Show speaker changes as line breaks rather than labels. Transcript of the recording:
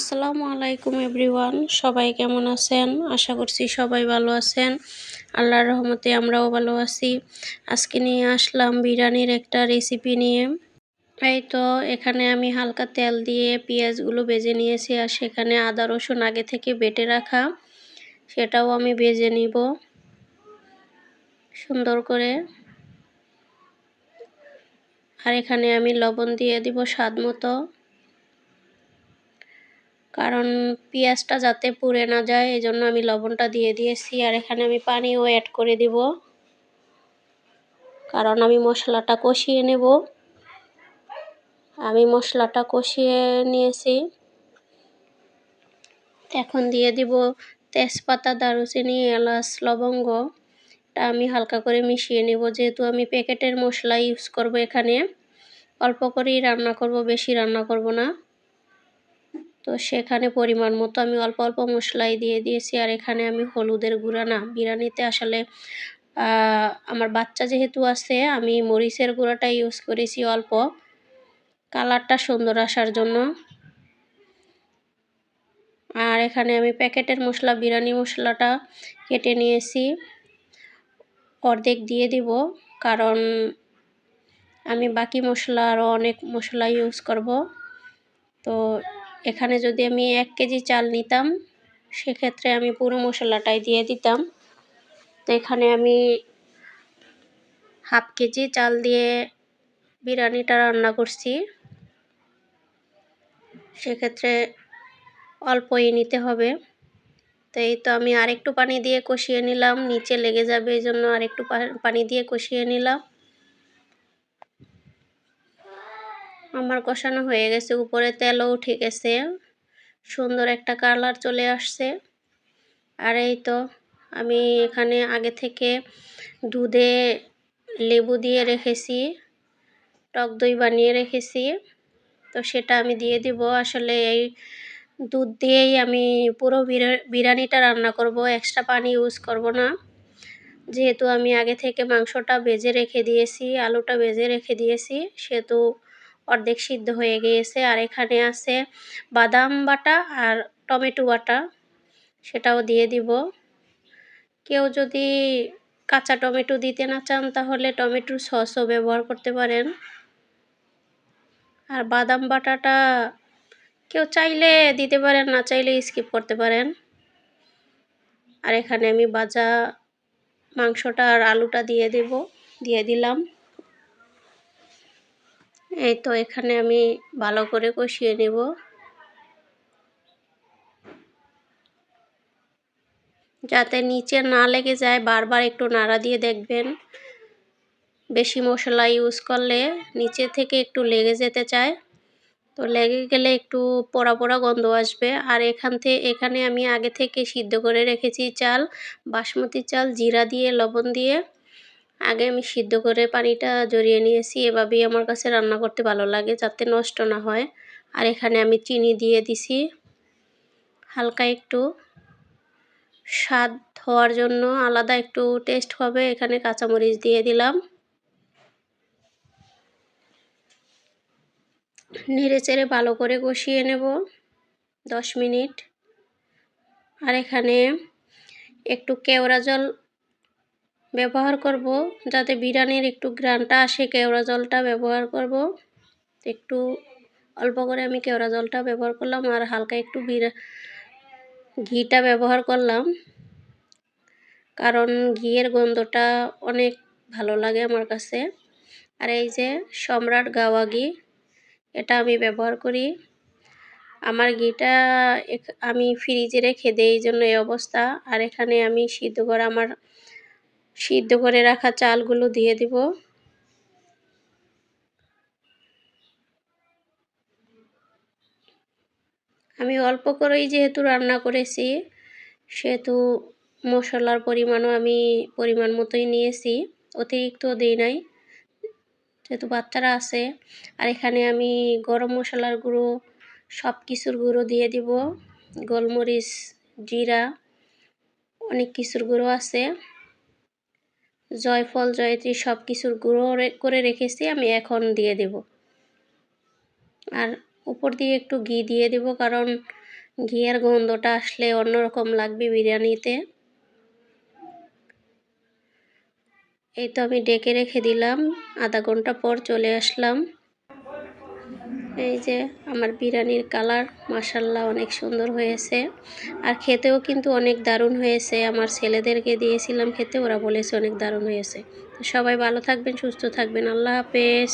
আসসালামু আলাইকুম এভরিওয়ান, সবাই কেমন আছেন? আশা করছি সবাই ভালো আছেন। আল্লাহর রহমতে আমরাও ভালো আছি। আজকে নিয়ে আসলাম বিরিয়ানির একটা রেসিপি নিয়ে। এই তো, এখানে আমি হালকা তেল দিয়ে পেঁয়াজগুলো বেজে নিয়েছি আর সেখানে আদা, রসুন আগে থেকে বেটে রাখা। সেটাও আমি বেজে নিব। সুন্দর করে। আর এখানে আমি লবণ দিয়ে দিব স্বাদ মতো। কারণ পেঁয়াজটা যাতে পুড়ে না যায়, এই জন্য আমি লবণটা দিয়ে দিয়েছি। আর এখানে আমি পানিও অ্যাড করে দিব, কারণ আমি মশলাটা কষিয়ে নেব। আমি মশলাটা কষিয়ে নিয়েছি। এখন দিয়ে দিব তেজপাতা, দারুচিনি, এলাচ, লবঙ্গ। এটা আমি হালকা করে মিশিয়ে নেব, যেহেতু আমি প্যাকেটের মশলা ইউজ করব এখানে। অল্প করেই রান্না করব, বেশি রান্না করব না। তো সেখানে পরিমাণ মতো আমি অল্প অল্প মশলাই দিয়ে দিয়েছি। আর এখানে আমি হলুদের গুঁড়া, না, বিরিয়ানিতে আসলে আমার বাচ্চা যেহেতু আছে, আমি মরিচের গুঁড়াটা ইউজ করেছি অল্প। কালারটা সুন্দর আসার জন্য। আর এখানে আমি প্যাকেটের মশলা, বিরিয়ানি মশলাটা কেটে নিয়েছি। অর্ধেক দিয়ে দিব, কারণ আমি বাকি মশলা আরও অনেক মশলা ইউজ করব। তো এখানে যদি আমি এক কেজি চাল নিতাম, সেক্ষেত্রে আমি পুরো মশলাটাই দিয়ে দিতাম। তো এখানে আমি হাফ কেজি চাল দিয়ে বিরিয়ানিটা রান্না করছি। সেক্ষেত্রে অল্পই নিতে হবে। তো এই তো আমি আরেকটু পানি দিয়ে কষিয়ে নিলাম, নিচে লেগে যাবে, এই জন্য আরেকটু পানি দিয়ে কষিয়ে নিলাম। আমার কষানো হয়ে গেছে। উপরে তেলও উঠে গেছে। সুন্দর একটা কালার চলে আসছে। আর এই তো আমি এখানে আগে থেকে দুধে লেবু দিয়ে রেখেছি, টক দই বানিয়ে রেখেছি। তো সেটা আমি দিয়ে দিব। আসলে এই দুধ দিয়েই আমি পুরো বিরিয়ানিটা রান্না করব। এক্সট্রা পানি ইউজ করব না। যেহেতু আমি আগে থেকে মাংসটা ভেজে রেখে দিয়েছি, আলুটা ভেজে রেখে দিয়েছি, সেহেতু অর্ধেক সিদ্ধ হয়ে গিয়েছে। আর এখানে আছে বাদাম বাটা আর টমেটো বাটা। সেটাও দিয়ে দিব। কেউ যদি কাঁচা টমেটো দিতে না চান, তাহলে টমেটোর সসও ব্যবহার করতে পারেন। আর বাদাম বাটাটা কেউ চাইলে দিতে পারেন, না চাইলে স্কিপ করতে পারেন। আর এখানে আমি বাজা মাংসটা আর আলুটা দিয়ে দেব, দিয়ে দিলাম। এই তো এখানে আমি ভালো করে কষিয়ে নেব। যাতে নিচে না লেগে যায়, বারবার একটু নাড়া দিয়ে দেখবেন। বেশি মশলা ইউজ করলে নিচে থেকে একটু লেগে যেতে চায়। তো লেগে গেলে একটু পোড়া পোড়া গন্ধ আসবে। আর এখান থেকে এখানে আমি আগে থেকে সিদ্ধ করে রেখেছি চাল, বাসমতি চাল, জিরা দিয়ে, লবণ দিয়ে। আগে আমি সিদ্ধ করে পানিটা জড়িয়ে নিয়েছি, এভাবেই আমার কাছে রান্না করতে ভালো লাগে যাতে নষ্ট না হয়। আর এখানে আমি চিনি দিয়ে দিছি, হালকা একটু। স্বাদ হওয়ার জন্য আলাদা একটু টেস্ট হবে, এখানে কাঁচামরিচ দিয়ে দিলাম। নেড়ে চেড়ে ভালো করে কষিয়ে নেব, দশ মিনিট। আর এখানে একটু কেওড়া জল ব্যবহার করব, যাতে বিরিয়ানির একটু গ্রানটা আসে, কেওড়া জলটা ব্যবহার করব। একটু অল্প করে আমি কেওড়া জলটা ব্যবহার করলাম আর হালকা একটু বিরা, ঘিটা ব্যবহার করলাম। কারণ ঘিয়ের গন্ধটা অনেক ভালো লাগে আমার কাছে। আর এই যে সম্রাট গাওয়া ঘি এটা আমি ব্যবহার করি। আমার ঘিটা আমি ফ্রিজে রেখে দিই এই জন্য এই অবস্থা। আর এখানে আমি সিদ্ধ করা আমার সিদ্ধ করে রাখা চালগুলো দিয়ে দিব। আমি অল্প করেই যেহেতু রান্না করেছি, সেহেতু মশলার পরিমাণও আমি পরিমাণ মতোই নিয়েছি, অতিরিক্ত দিই নাই। যেহেতু বাচ্চারা আছে, আর এখানে আমি গরম মশলার গুঁড়ো সব কিছুর গুঁড়ো দিয়ে দিব। গোলমরিচ, জিরা, অনেক কিছুর গুঁড়ো আছে। জয়ফল, জয়ত্রী সব কিছুর গুঁড়ো করে রেখেছি, আমি এখন দিয়ে দেব। আর উপর দিয়ে একটু ঘি দিয়ে দেব, কারণ ঘিয়ের গন্ধটা আসলে অন্যরকম লাগবে বিরিয়ানিতে। এই তো আমি ডেকে রেখে দিলাম, আধা ঘণ্টা পর চলে আসলাম। এই যে আমার বিরিয়ানির কালার মাসাল্লাহ অনেক সুন্দর হয়েছে। আর খেতেও কিন্তু অনেক দারুণ হয়েছে। আমার ছেলেদেরকে দিয়েছিলাম খেতে, ওরা বলেছে অনেক দারুণ হয়েছে। সবাই ভালো থাকবেন, সুস্থ থাকবেন। আল্লাহ হাফেজ।